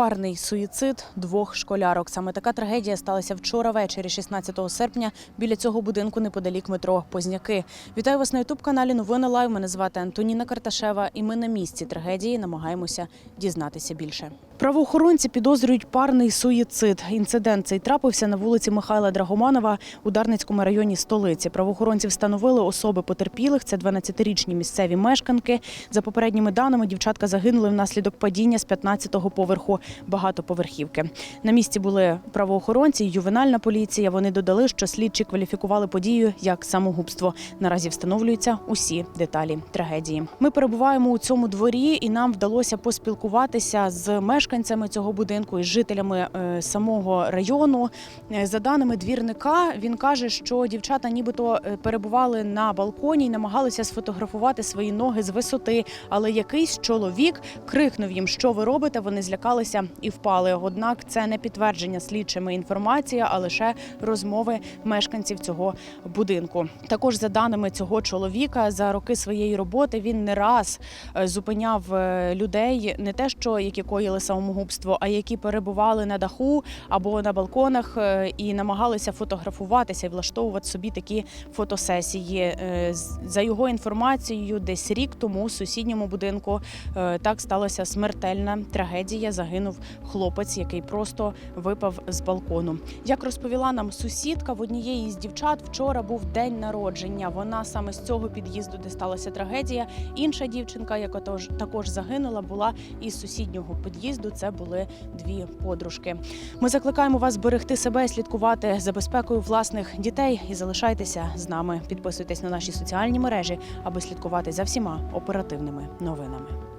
Парний суїцид двох школярок. Саме така трагедія сталася вчора ввечері, 16 серпня, біля цього будинку неподалік метро Позняки. Вітаю вас на ютуб каналі Новини Лайв. Мене звати Антоніна Карташева, і ми на місці трагедії намагаємося дізнатися більше. Правоохоронці підозрюють парний суїцид. Інцидент цей трапився на вулиці Михайла Драгоманова у Дарницькому районі столиці. Правоохоронці встановили особи потерпілих. Це 12-річні місцеві мешканки. За попередніми даними, дівчатка загинули внаслідок падіння з 15-го поверху багатоповерхівки. На місці були правоохоронці, ювенальна поліція. Вони додали, що слідчі кваліфікували подію як самогубство. Наразі встановлюються усі деталі трагедії. Ми перебуваємо у цьому дворі, і нам вдалося поспілкуватися з мешканцями цього будинку і жителями е, самого району. Е, За даними двірника, він каже, що дівчата нібито е, перебували на балконі і намагалися сфотографувати свої ноги з висоти. Але якийсь чоловік крикнув їм, що ви робите. Вони злякалися і впали. Однак це не підтвердження слідчими інформація, а лише розмови мешканців цього будинку. Також за даними цього чоловіка, за роки своєї роботи він не раз е, зупиняв е, людей, не те, що які коїли самогубство, а які перебували на даху або на балконах е, і намагалися фотографуватися і влаштовувати собі такі фотосесії. За його інформацією, десь рік тому у сусідньому будинку так сталася смертельна трагедія. Загинув хлопець, який просто випав з балкону. Як розповіла нам сусідка, в однієї з дівчат вчора був день народження. Вона саме з цього під'їзду, де сталася трагедія. Інша дівчинка, яка також загинула, була із сусіднього під'їзду. Це були дві подружки. Ми закликаємо вас берегти себе, і слідкувати за безпекою власних дітей і залишайтеся з нами. Підписуйтесь на наші соціальні мережі, аби слідкувати за всіма оперативними новинами.